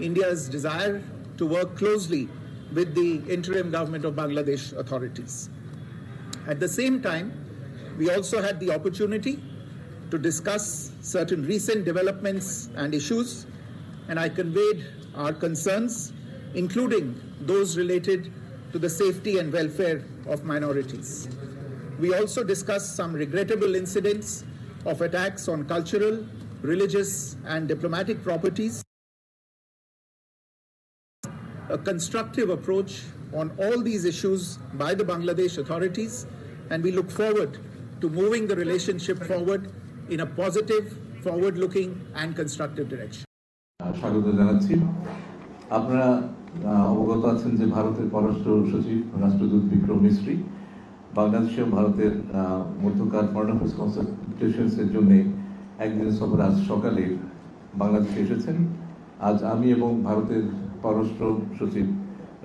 India's desire to work closely with the interim government of Bangladesh authorities. At the same time, we also had the opportunity to discuss certain recent developments and issues, and I conveyed our concerns, including those related to the safety and welfare of minorities. We also discussed some regrettable incidents of attacks on cultural, religious, and diplomatic properties A constructive approach on all these issues by the Bangladesh authorities, and we look forward to moving the relationship forward in a positive, forward looking, and constructive direction. স্বাগত জানাচ্ছি আপনারা আহ, অবগত আছেন যে ভারতের পররাষ্ট্র সচিব রাষ্ট্রদূত বিক্রম মিশ্রি বাংলাদেশ এবং ভারতের আহ, মধ্যকার ফরেন অ্যাফেয়ার্স কনসালটেশনস এর জন্য একদিন সফর আজ সকালে বাংলাদেশে এসেছেন আজ আমি এবং ভারতের পররাষ্ট্র সচিব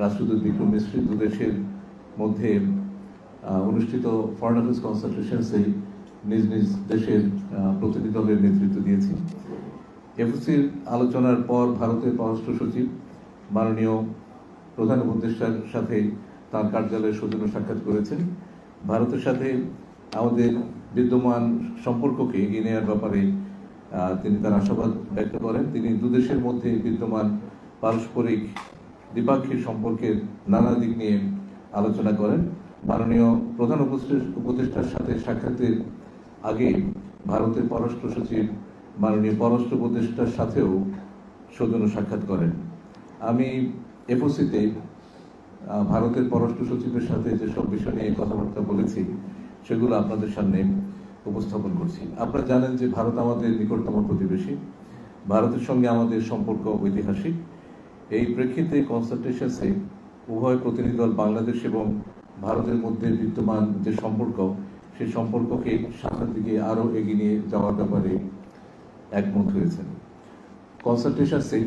রাষ্ট্রদূত বিক্রম মিশ্রি দেশের মধ্যে অনুষ্ঠিত ফরেন অ্যাফেয়ার্স কনসালটেশনসে নিজ নিজ দেশের প্রতিনিধি দলের নেতৃত্ব দিয়েছি এফসির আলোচনার পর ভারতের পররাষ্ট্র সচিব মাননীয় প্রধান উপদেষ্টার সাথে তার কার্যালয়ে সৌজন্য সাক্ষাৎ করেছেন। ভারতের সাথে আমাদের বিদ্যমান সম্পর্ককে এগিয়ে নেওয়ার ব্যাপারে তিনি তার আশাবাদ ব্যক্ত করেন। তিনি দুদেশের মধ্যে বিদ্যমান পারস্পরিক দ্বিপাক্ষিক সম্পর্কের নানা দিক নিয়ে আলোচনা করেন। মাননীয় প্রধান উপদেষ্টা- উপদেষ্টার সাথে সাক্ষাতের আগে ভারতের পররাষ্ট্র সচিব, মাননীয় পররাষ্ট্র উপদেষ্টার সাথেও সৌজন্য সাক্ষাৎ করেন। আমি এফওসিতে ভারতের পররাষ্ট্র সচিবের সাথে যেসব বিষয় নিয়ে কথাবার্তা বলেছি, সেগুলো আপনাদের সামনে উপস্থাপন করছি। আপনারা জানেন যে ভারত আমাদের নিকটতম প্রতিবেশী। ভারতের সঙ্গে আমাদের সম্পর্ক ঐতিহাসিক। এই প্রেক্ষিতে কনসালটেশনসে উভয় প্রতিনিধি দল বাংলাদেশ এবং ভারতের মধ্যে বিদ্যমান যে সম্পর্ক, সেই সম্পর্ককে সামনের দিকে আরও এগিয়ে নিয়ে যাওয়ার ব্যাপারে একমত হয়েছেন। কনসালটেশনসে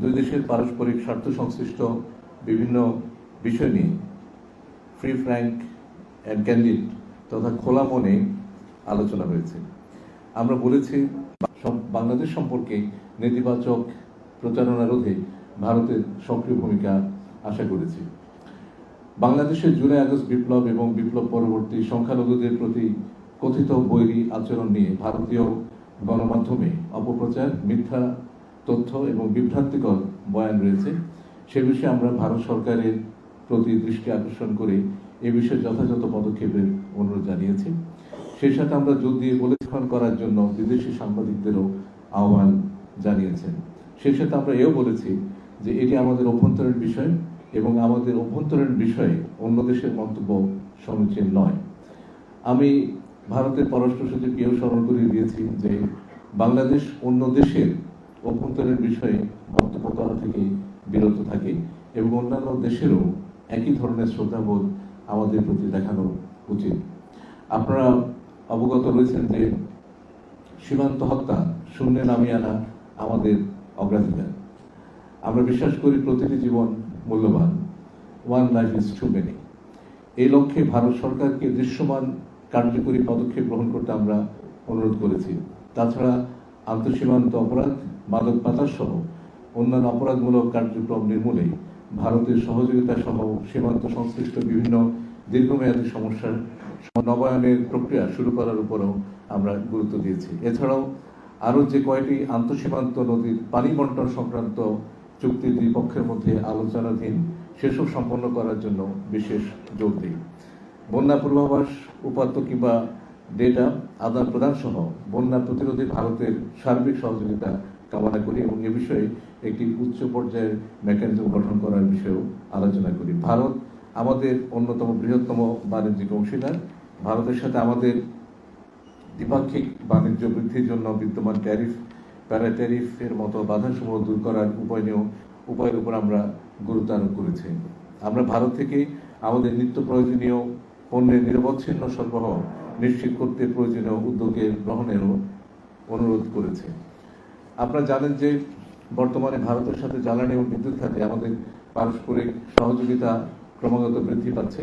দুই দেশের পারস্পরিক স্বার্থ সংশ্লিষ্ট বিভিন্ন বিষয় নিয়ে ফ্রি ফ্র্যাঙ্ক অ্যান্ড ক্যান্ডিড তথা খোলা মনে আলোচনা হয়েছে। আমরা বলেছি, বাংলাদেশ সম্পর্কে নেতিবাচক প্রচারণা রোধে ভারতের সক্রিয় ভূমিকা আশা করেছি। বাংলাদেশের জুলাই আগস্ট বিপ্লব এবং বিপ্লব পরবর্তী সংখ্যালঘুদের প্রতি কথিত বৈরী আচরণ নিয়ে ভারতীয় গণমাধ্যমে অপপ্রচার, মিথ্যা তথ্য এবং বিভ্রান্তিকর বয়ান রয়েছে। সে বিষয়ে আমরা ভারত সরকারের প্রতি দৃষ্টি আকর্ষণ করে এ বিষয়ে যথাযথ পদক্ষেপের অনুরোধ জানিয়েছি। সেই সাথে আমরা জোর দিয়ে বলেক্ষণ করার জন্য বিদেশি সাংবাদিকদেরও আহ্বান জানিয়েছেন। সেই সাথে আমরা এও বলেছি যে এটি আমাদের অভ্যন্তরীণ বিষয় এবং আমাদের অভ্যন্তরীণ বিষয়ে অন্য দেশের মন্তব্য সমীচীন নয়। আমি ভারতের পররাষ্ট্র সচিবকেও স্মরণ করিয়ে দিয়েছি যে বাংলাদেশ অন্য দেশের অভ্যন্তরীণ বিষয়ে মন্তব্য করা থেকে বিরত থাকে এবং অন্যান্য দেশেরও একই ধরনের শ্রদ্ধাবোধ আমাদের প্রতি দেখানো উচিত। আপনারা অবগত রয়েছেন যে সীমান্ত হত্যা শূন্যে নামিয়ে আনা আমাদের অগ্রাধিকার। আমরা বিশ্বাস করি প্রতিটি জীবন মূল্যবান। One life is too many এই লক্ষ্যে ভারত সরকারকে দৃশ্যমান, কার্যকরী পদক্ষেপ গ্রহণ করতে আমরা অনুরোধ করেছি। তাছাড়া আন্তঃসীমান্ত অপরাধ, মাদক পাচার সহ অন্যান্য অপরাধমূলক কার্যক্রম নির্মূলে ভারতের সহযোগিতা সহ সীমান্ত সংশ্লিষ্ট বিভিন্ন দীর্ঘমেয়াদী সমস্যার নবায়নের প্রক্রিয়া শুরু করার উপরও আমরা গুরুত্ব দিয়েছি। এছাড়াও আরও যে কয়টি আন্তঃসীমান্ত নদীর পানি বন্টন সংক্রান্ত চুক্তি দুই পক্ষের মধ্যে আলোচনাধীন, সেসব সম্পন্ন করার জন্য বিশেষ জোর দিই। বন্যা পূর্বাভাস, উপাত্ত কিংবা ডেটা, আদান প্রদান সহ বন্যা প্রতিরোধে ভারতের সার্বিক সহযোগিতা কামনা করি এবং এ বিষয়ে একটি উচ্চ পর্যায়ের মেকানিজম গঠন করার বিষয়েও আলোচনা করি। ভারত আমাদের অন্যতম বৃহত্তম বাণিজ্যিক অংশীদার। ভারতের সাথে আমাদের দ্বিপাক্ষিক বাণিজ্য বৃদ্ধির জন্য বিদ্যমান ট্যারিফ প্যারা ট্যারিফের মতো বাধাসমূহ দূর করার উপায় নিয়েও, উপায়ের উপর আমরা গুরুত্ব আরোপ করেছি। আমরা ভারত থেকে আমাদের নিত্য প্রয়োজনীয় পণ্যের নিরবচ্ছিন্ন সরবরাহ নিশ্চিত করতে প্রয়োজনীয় উদ্যোগের গ্রহণেরও অনুরোধ করেছে। আপনারা জানেন যে বর্তমানে ভারতের সাথে জ্বালানি এবং বিদ্যুৎ খাতে আমাদের পারস্পরিক সহযোগিতা ক্রমাগত বৃদ্ধি পাচ্ছে।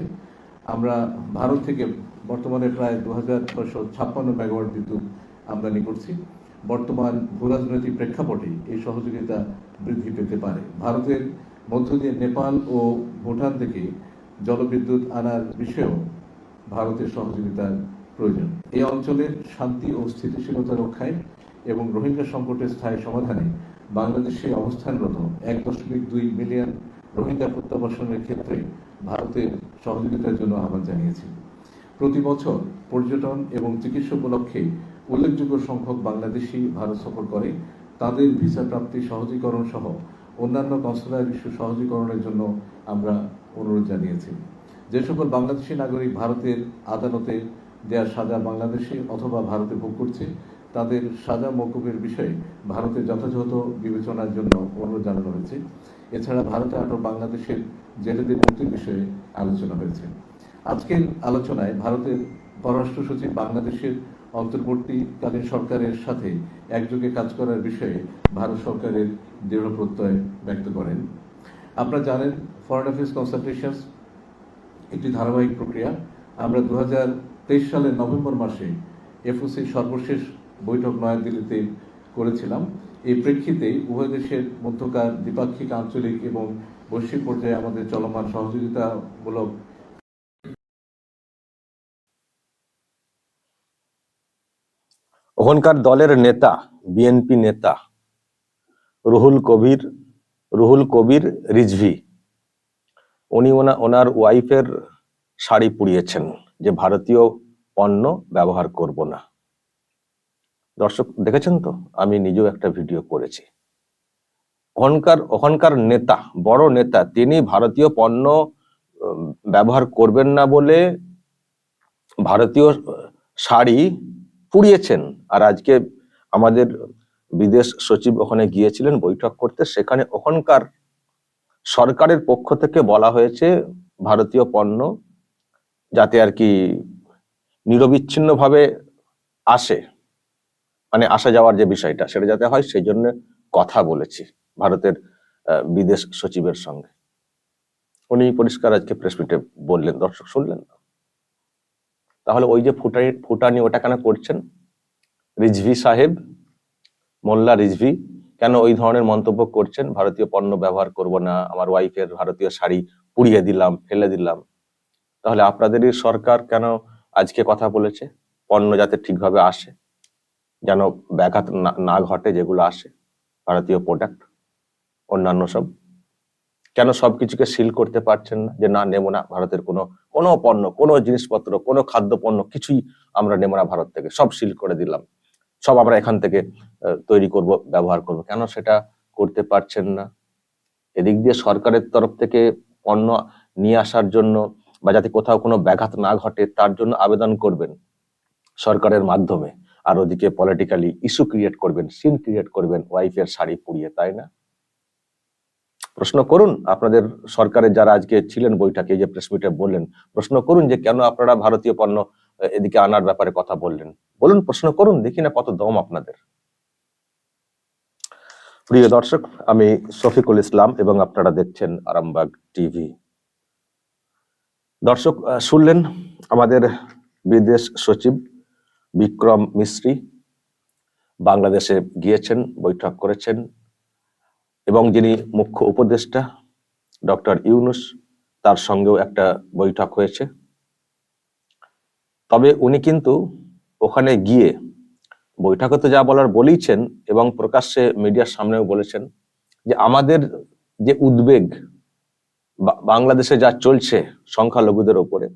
আমরা ভারত থেকে বর্তমানে প্রায় দু হাজার ছয়শো ছাপ্পান্ন মেগাওয়াট বিদ্যুৎ আমদানি করছি। বর্তমান ভূরাজনৈতিক প্রেক্ষাপটে এই সহযোগিতা বৃদ্ধি পেতে পারে। ভারতের মধ্য দিয়ে নেপাল ও ভুটান থেকে জলবিদ্যুৎ আনার বিষয়েও ভারতের সহযোগিতার প্রয়োজন। এই অঞ্চলের শান্তি ও স্থিতিশীলতা রক্ষায় এবং রোহিঙ্গা সংকটের স্থায়ী সমাধানে বাংলাদেশে অবস্থানরত এক দশমিক দুই মিলিয়ন রোহিঙ্গা প্রত্যাবাসনের ক্ষেত্রে ভারতের সহযোগিতার জন্য আহ্বান জানিয়েছি। প্রতি বছর পর্যটন এবং চিকিৎসা উপলক্ষে উল্লেখযোগ্য সংখ্যক বাংলাদেশি ভারত সফর করে। তাদের ভিসা প্রাপ্তি সহজীকরণ সহ অন্যান্য কনসুলার ইস্যু সহজীকরণের জন্য আমরা অনুরোধ জানিয়েছি। যে সকল বাংলাদেশি নাগরিক ভারতের আদালতে দেয়া সাজা বাংলাদেশে অথবা ভারতে ভোগ করছে, তাদের সাজা মৌকুবের বিষয়ে ভারতের যথাযথ বিবেচনার জন্য অনুরোধ জানানো হয়েছে। এছাড়া ভারতে আটক বাংলাদেশের জেলেদের মুক্তির বিষয়ে আলোচনা হয়েছে। আজকের আলোচনায় ভারতের পররাষ্ট্র সচিব বাংলাদেশের অন্তর্বর্তীকালীন সরকারের সাথে একযোগে কাজ করার বিষয়ে ভারত সরকারের দৃঢ় প্রত্যয় ব্যক্ত করেন। আপনারা জানেন ফরেন অ্যাফেয়ার্স কনসালটেশনস একটি ধারাবাহিক প্রক্রিয়া। আমরা দু হাজার তেইশ সালের নভেম্বর মাসে এফওসি সর্বশেষ বৈঠক নয়াদিল্লিতে করেছিলাম। এই প্রেক্ষিতে উভয় দেশের মধ্যকার দ্বিপাক্ষিক, আঞ্চলিক এবং বৈশ্বিক পর্যায়ে আমাদের চলমান সহযোগিতামূলক ওখানকার দলের নেতা, বিএনপি নেতা, রুহুল কবির রুহুল কবির রিজভি, উনি ওনা, ওনার ওয়াইফের শাড়ি পুড়িয়েছেন যে ভারতীয় পণ্য ব্যবহার করব না। দর্শক, দেখেছেন তো? আমি নিজেও একটা ভিডিও করেছি। ওখানকার ওখানকার নেতা, বড় নেতা, তিনি ভারতীয় পণ্য ব্যবহার করবেন না বলে ভারতীয় শাড়ি পুড়িয়েছেন। আর আজকে আমাদের বিদেশ সচিব ওখানে গিয়েছিলেন বৈঠক করতে। সেখানে ওখানকার সরকারের পক্ষ থেকে বলা হয়েছে, ভারতীয় পণ্য যাতে আর কি নিরবিচ্ছিন্ন ভাবে আসে মানে আসা যাওয়ার যে বিষয়টা, সেটা যাতে হয়, সেই জন্য কথা বলেছি ভারতের বিদেশ সচিবের সঙ্গে। উনি পরিষ্কার আজকে প্রেস মিটে বললেন, দর্শক শুনলেন? তাহলে ওই যে ফুটানি ফুটানি ওটা কেন করছেন? রিজভি সাহেব, মোল্লা রিজভি, কেন ওই ধরনের মন্তব্য করছেন? ভারতীয় পণ্য ব্যবহার করব না, আমার ওয়াইফের ভারতীয় শাড়ি পুড়িয়ে দিলাম, ফেলে দিলাম। তাহলে আপনাদেরই সরকার কেন আজকে কথা বলেছে? পণ্য যাতে ঠিকভাবে আসে, যেন ব্যাঘাত না- না ঘটে যেগুলো আসে, ভারতীয় প্রোডাক্ট অন্যান্য সব। কেন সবকিছুকে সিল করতে পারছেন না? যে না নেব না ভারতের কোনো কোনো পণ্য, কোনো জিনিসপত্র, কোনো খাদ্য পণ্য কিছুই আমরা নেব না ভারত থেকে সব সিল করে দিলাম। সব আমরা এখান থেকে তৈরি করব, ব্যবহার করব। কেন সেটা করতে পারছেন না? এদিক দিয়ে সরকারের তরফ থেকে পণ্য নিয়ে আসার জন্য বা যাতে কোথাও কোনো ব্যাঘাত না ঘটে, তার জন্য আবেদন করবেন সরকারের মাধ্যমে। আর ওদিকে পলিটিক্যালি ইস্যু ক্রিয়েট করবেন সিন ক্রিয়েট করবেন ওয়াইফের শাড়ি পুড়িয়ে, তাই না? প্রশ্ন করুন, আপনাদের সরকারের যারা আজকে ছিলেন বৈঠকে যে প্রেস মিটে বললেন, প্রশ্ন করুন যে কেন আপনারা ভারতীয় পণ্য এদিকে আনার ব্যাপারে কথা বললেন? বলুন, প্রশ্ন করুন, দেখি না কত দম আপনাদের। প্রিয় দর্শক, আমি শফিকুল ইসলাম এবং আপনারা দেখছেন আরামবাগ টিভি। দর্শক শুনলেন আমাদের বিদেশ সচিব বিক্রম মিশ্রি, বাংলাদেশে গিয়েছেন, বৈঠক করেছেন। এবং যিনি মুখ্য উপদেষ্টা, ডক্টর ইউনুস, তার সঙ্গেও একটা বৈঠক হয়েছে। তবে উনি কিন্তু ওখানে গিয়ে বৈঠকে তো যা বলার বলেইছেন এবং প্রকাশ্যে মিডিয়ার সামনেও বলেছেন যে আমাদের যে উদ্বেগ বাংলাদেশে যা চলছে সংখ্যালঘুদের ওপরে,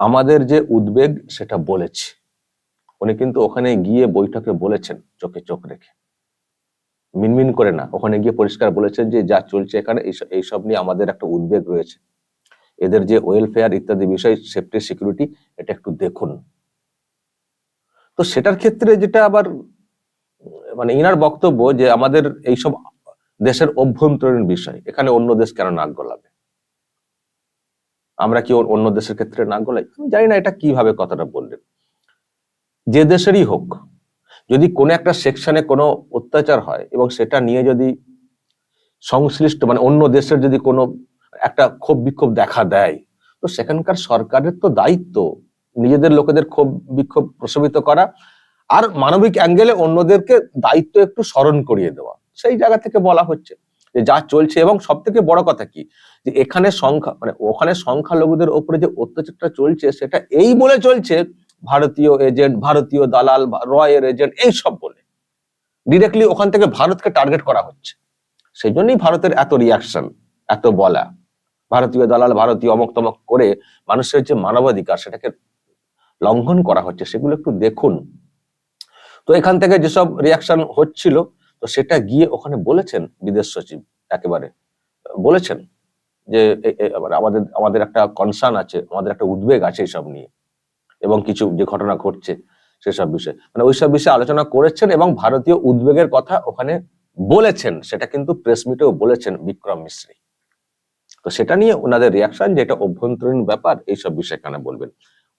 আমাদের যে উদ্বেগ সেটা বলেছি। উনি কিন্তু ওখানে গিয়ে বৈঠকে বলেছেন চোখে চোখ রেখে। মিনমিন করে না। ওখানে গিয়ে পরিষ্কার বলেছেন যে, যা চলছে এখানে এইসব- নিয়ে আমাদের একটা উদ্বেগ রয়েছে। এদের যে ওয়েলফেয়ার ইত্যাদি বিষয় সেফটি সিকিউরিটি এটা একটু দেখুন। তো সেটার ক্ষেত্রে যেটা আবার মানে ইনার বক্তব্য যে, আমাদের এইসব দেশের অভ্যন্তরীণ বিষয়, এখানে অন্য দেশ কেন নাক গলাবে? আমরা কি অন্য দেশের ক্ষেত্রে নাক গলাই? আমি জানি না এটা কীভাবে কথাটা বললেন। যে দেশেরই হোক যদি কোনো একটা সেকশনে কোনো অত্যাচার হয় এবং সেটা নিয়ে যদি সংশ্লিষ্ট মানে অন্য দেশের যদি কোনো একটা ক্ষোভ বিক্ষোভ দেখা দেয়, তো সেখানকার সরকারের তো দায়িত্ব নিজেদের লোকেদের ক্ষোভ বিক্ষোভ প্রশমিত করা আর মানবিক অ্যাঙ্গেলে অন্যদেরকে দায়িত্ব একটু স্মরণ করিয়ে দেওয়া। সেই জায়গা থেকে বলা হচ্ছে যে যা চলছে এবং সব থেকে বড় কথা কি? যে এখানে সংখ্যা মানে ওখানে সংখ্যালঘুদের ওপরে যে অত্যাচারটা চলছে সেটা এই বলে চলছে ভারতীয় এজেন্ট ভারতীয় দালাল রয়ের এজেন্ট এইসব বলে। ডিরেক্টলি ওখান থেকে ভারতকে টার্গেট করা হচ্ছে। সেই জন্যই ভারতের এত রিয়াকশন এত বলা। ভারতীয় দালাল, ভারতীয় অমক তমক করে মানুষের যে মানবাধিকার সেটাকে লঙ্ঘন করা হচ্ছে, সেগুলো একটু দেখুন। তো এখান থেকে যেসব রিয়াকশন হচ্ছিল, তো সেটা গিয়ে ওখানে বলেছেন বিদেশ সচিব, একেবারে। বলেছেন যে, এ- আমাদের আমাদের একটা কনসার্ন আছে, আমাদের একটা উদ্বেগ আছে এইসব নিয়ে। এবং কিছু যে ঘটনা ঘটছে সেসব বিষয়ে। মানে ওইসব বিষয়ে আলোচনা করেছেন এবং ভারতীয় উদ্বেগের কথা ওখানে বলেছেন, সেটা কিন্তু প্রেস মিটেও বলেছেন বিক্রম মিশ্রী। তো সেটা নিয়ে ওনাদের রিয়াকশন যে এটা অভ্যন্তরীণ ব্যাপার, এইসব বিষয়ে এখানে বলবেন।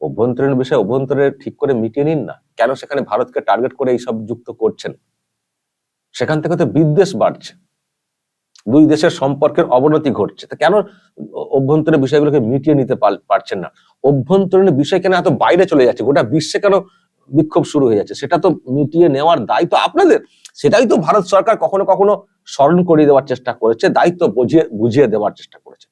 অভ্যন্তরীণ বিষয় অভ্যন্তরে ঠিক করে মিটিয়ে নিন না। কেন সেখানে ভারতকে টার্গেট করে এইসব যুক্ত করছেন? সেখান থেকে তো বিদ্বেষ বাড়ছে। দুই দেশের সম্পর্কের অবনতি ঘটছে। তা কেন অভ্যন্তরীণ বিষয়গুলোকে মিটিয়ে নিতে পার- পারছেন না? অভ্যন্তরীণ বিষয় কেন এত বাইরে চলে যাচ্ছে? গোটা বিশ্বে কেন বিক্ষোভ শুরু হয়ে যাচ্ছে? সেটা তো মিটিয়ে নেওয়ার দায়িত্ব আপনাদের। সেটাই তো ভারত সরকার কখনো কখনো স্মরণ করিয়ে দেওয়ার চেষ্টা করেছে, দায়িত্ব বুঝিয়ে বুঝিয়ে দেওয়ার চেষ্টা করেছে।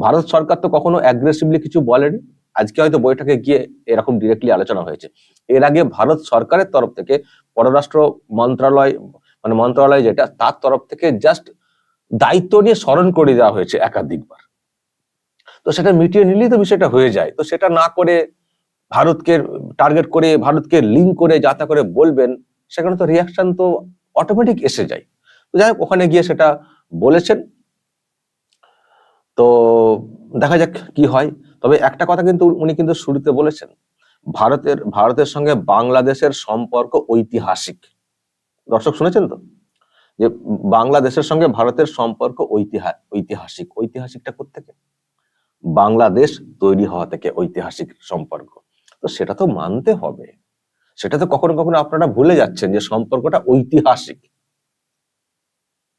ভারত সরকার তো কখনো অ্যাগ্রেসিভলি কিছু বলেনি। আজকে হয়তো বৈঠকে গিয়ে এরকম ডিরেক্টলি আলোচনা হয়েছে। এর আগে ভারত সরকারের তরফ থেকে পররাষ্ট্র মন্ত্রণালয় মানে মন্ত্রণালয় যেটা, তার তরফ থেকে জাস্ট দায়িত্ব নিয়ে স্মরণ করে দেওয়া হয়েছে একাধিকবার। তো সেটা মিটিয়ে নিলেই তো বিষয়টা হয়ে যায়। তো সেটা না করে ভারতকে টার্গেট করে, ভারতকে লিঙ্ক করে, যাতা করে বলবেন, সেখানে তো রিয়াকশন তো অটোমেটিক এসে যায়। তো যাই হোক, ওখানে গিয়ে সেটা বলেছেন। তো দেখা যাক কি হয়। তবে একটা কথা কিন্তু উনি কিন্তু শুরুতে বলেছেন, ভারতের ভারতের সঙ্গে বাংলাদেশের সম্পর্ক ঐতিহাসিক। দর্শক শুনেছেন তো? যে বাংলাদেশের সঙ্গে ভারতের সম্পর্ক ঐতিহাসিক ঐতিহাসিক, ঐতিহাসিকটা থেকে বাংলাদেশ তৈরি হওয়া থেকে ঐতিহাসিক সম্পর্ক। তো সেটা তো মানতে হবে। সেটা তো কখনো কখনো আপনারা ভুলে যাচ্ছেন যে সম্পর্কটা ঐতিহাসিক।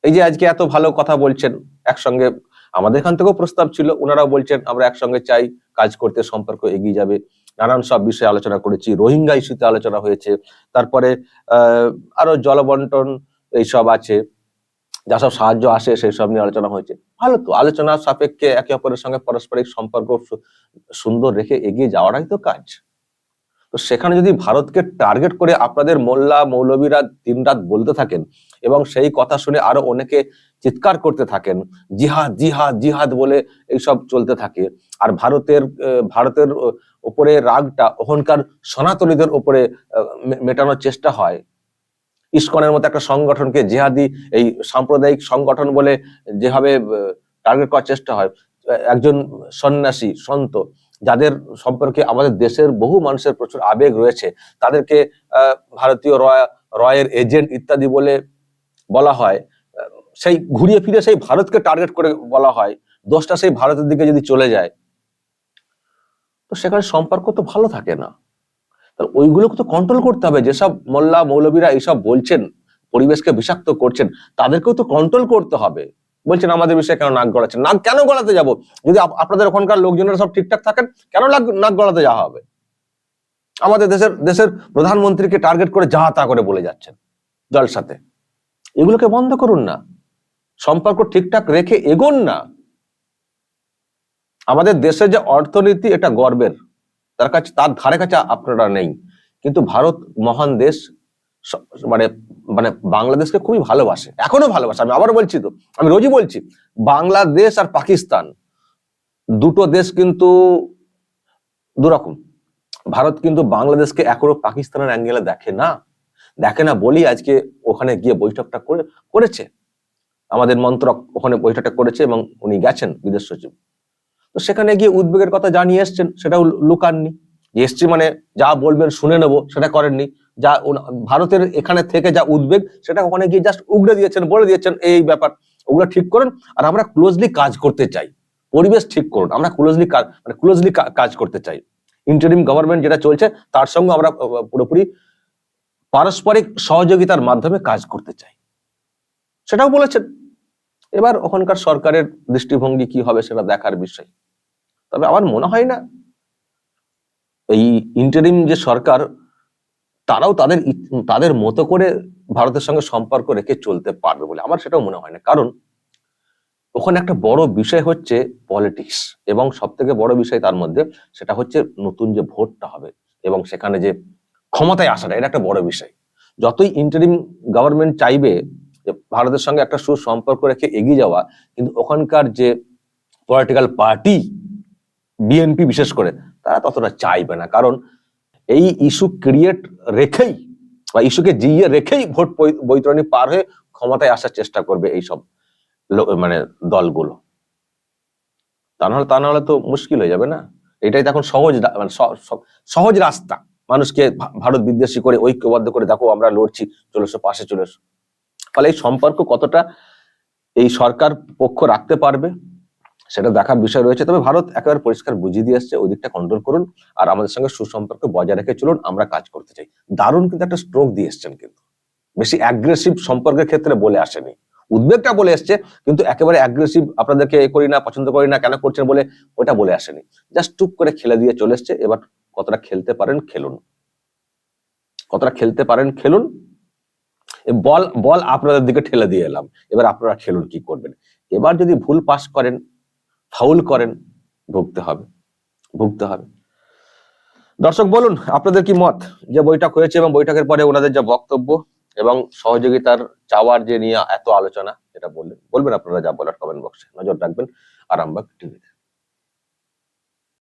এই যে আজকে এত ভালো কথা বলছেন, একসঙ্গে আমাদের এখান থেকেও প্রস্তাব ছিল ওনারাও বলছেন, আমরা একসঙ্গে চাই কাজ করতে সম্পর্ক এগিয়ে যাবে। নানান সব বিষয়ে আলোচনা করেছি, রোহিঙ্গা ইস্যুতে আলোচনা হয়েছে, তারপরে, আহ, আরও জলবন্টন এইসব আছে, যা সব সাহায্য আসে সেই সব নিয়ে আলোচনা হয়েছে। ভালো তো, আলোচনা সাপেক্ষে একে অপরের সঙ্গে পারস্পরিক সম্পর্ক সুন্দর রেখে এগিয়ে যাওয়াটাই তো কাজ। তো সেখানে যদি ভারতকে টার্গেট করে আপনাদের মোল্লা মৌলবীরা দিনরাত বলতে থাকেন এবং সেই কথা শুনে আরও অনেকে চিৎকার করতে থাকেন, জিহাদ জিহাদ জিহাদ বলে এইসব চলতে থাকে। আর ভারতের ভারতের উপরে রাগটা ওখানকার সনাতনীদের উপরে মেটানোর চেষ্টা হয়। ইস্কনের মতো একটা সংগঠনকে জেহাদি, এই সাম্প্রদায়িক সংগঠন বলে যেভাবে টার্গেট করার চেষ্টা হয়, একজন সন্ন্যাসী, সন্ত, যাদের সম্পর্কে আমাদের দেশের বহু মানুষের প্রচুর আবেগ রয়েছে, তাদেরকে ভারতীয় রয়, রয়ের এজেন্ট ইত্যাদি বলে বলা হয় সেই ঘুরিয়ে ফিরে সেই ভারতকে টার্গেট করে বলা হয়, দোষটা সেই ভারতের দিকে যদি চলে যায়, তো সেখানে সম্পর্ক তো ভালো থাকে না। তাহলে ওইগুলোকে তো কন্ট্রোল করতে হবে। যেসব মোল্লা মৌলবীরা এইসব বলছেন, পরিবেশকে বিষাক্ত করছেন, তাদেরকেও তো কন্ট্রোল করতে হবে। বলছেন, আমাদের বিষয়ে কেন নাক গড়াচ্ছেন নাক কেন গলাতে যাব? যদি আপনাদের ওখানকার লোকজনেরা সব ঠিকঠাক থাকেন, কেন নাক গলাতে যাওয়া হবে? আমাদের দেশের দেশের প্রধানমন্ত্রীকে টার্গেট করে যা তা করে বলে যাচ্ছেন জলসাতে এগুলোকে বন্ধ করুন না। সম্পর্ক ঠিকঠাক রেখে এগোন না। আমাদের দেশের যে অর্থনীতি এটা গর্বের। তার কাছে, তার ধারে কাছে আপনারা নেই। কিন্তু ভারত মহান দেশ মানে মানে বাংলাদেশকে খুবই ভালোবাসে। এখনও ভালোবাসে। আমি আবার বলছি তো, আমি রোজই বলছি, বাংলাদেশ আর পাকিস্তান দুটো দেশ কিন্তু দুরকম। ভারত কিন্তু বাংলাদেশকে এখনও পাকিস্তানের অ্যাঙ্গেলে দেখে না। দেখে না বলি আজকে ওখানে গিয়ে বৈঠকটা করে, করেছে। আমাদের মন্ত্রক ওখানে বৈঠকটা করেছে এবং উনি গেছেন বিদেশ সচিব। সেখানে গিয়ে উদ্বেগের কথা জানিয়ে এসছেন, সেটাও লুকাননি। এসছি মানে যা বলবেন শুনে নেব, সেটা করেননি। যা ভারতের এখানে থেকে যা উদ্বেগ সেটা ওখানে গিয়ে জাস্ট উগড়ে দিয়েছেন, বলে দিয়েছেন, এই ব্যাপার। ওগুলো ঠিক করুন আর আমরা ক্লোজলি কাজ করতে চাই। পরিবেশ ঠিক করুন, আমরা ক্লোজলি কাজ মানে ক্লোজলি কাজ করতে চাই। ইন্টারিম গভর্নমেন্ট যেটা চলছে, তার সঙ্গে আমরা পুরোপুরি পারস্পরিক সহযোগিতার মাধ্যমে কাজ করতে চাই। সেটাও বলেছেন। এবার ওখানকার সরকারের দৃষ্টিভঙ্গি কি হবে, সেটা দেখার বিষয়। তবে আমার মনে হয় না। এই ইন্টারিম যে সরকার, তারাও তাদের তাদের মতো করে ভারতের সঙ্গে সম্পর্ক রেখে চলতে পারবে বলে আমার সেটাও মনে হয় না। কারণ ওখানে একটা বড় বিষয় হচ্ছে পলিটিক্স এবং সব থেকে বড় বিষয় তার মধ্যে সেটা হচ্ছে নতুন যে ভোটটা হবে এবং সেখানে যে ক্ষমতায় আসাটা, এটা একটা বড় বিষয়। যতই ইন্টারিম গভর্নমেন্ট চাইবে যে ভারতের সঙ্গে একটা সুসম্পর্ক রেখে এগিয়ে যাওয়া, কিন্তু ওখানকার যে পলিটিক্যাল পার্টি বিএনপি বিশেষ করে, তারা ততটা চাইবে না। কারণ এই ইস্যু ক্রিয়েট রেখেই বা ইস্যুকে জিইয়ে রেখেই ভোট বৈতরণী পার হয়ে ক্ষমতায় আসার চেষ্টা করবে এইসব মানে দলগুলো। তা নাহলে তা নাহলে তো মুশকিল হয়ে যাবে না। এটাই তো এখন সহজ মানে সহজ রাস্তা। মানুষকে ভারত বিদ্বেষী করে, ঐক্যবদ্ধ করে, দেখো আমরা লড়ছি চলে এসো পাশে চলে এসো ফলে এই সম্পর্ক কতটা এই সরকার পক্ষ রাখতে পারবে সেটা দেখার বিষয় রয়েছে। তবে ভারত একেবারে পরিষ্কার বুঝিয়ে দিয়ে আসছে, ওই দিকটা কন্ট্রোল করুন আর আমাদের সঙ্গে সুসম্পর্ক বজায় রেখে চলুন, আমরা কাজ করতে চাই। দারুণ কিন্তু একটা স্ট্রোক দিয়ে এসছেন কিন্তু। বেশি অ্যাগ্রেসিভ সম্পর্কের ক্ষেত্রে বলে আসেনি। উদ্বেগটা বলে এসছে, কিন্তু একেবারে অ্যাগ্রেসিভ আপনাদেরকে এ করি না, পছন্দ করি না, কেন করছেন বলে ওটা বলে আসেনি। জাস্ট টুক করে খেলে দিয়ে চলে এসছে, এবার কতটা খেলতে পারেন খেলুন। কতটা খেলতে পারেন খেলুন। বল বল আপনাদের দিকে ঠেলে দিয়ে এলাম, এবার আপনারা খেলুন কি করবেন। এবার যদি ভুল পাস করেন ফাউল করেন, ভুগতে হবে ভুগতে হবে। দর্শক, বলুন, আপনাদের কি মত? যে বৈঠক হয়েছে এবং বৈঠকের পরে ওনাদের যা বক্তব্য এবং সহযোগিতার চাওয়ার যে নিয়ে এত আলোচনা এটা বললেন, বলবেন আপনারা যা বলার কমেন্ট বক্সে। নজর রাখবেন আরামবাগ টিভিতে।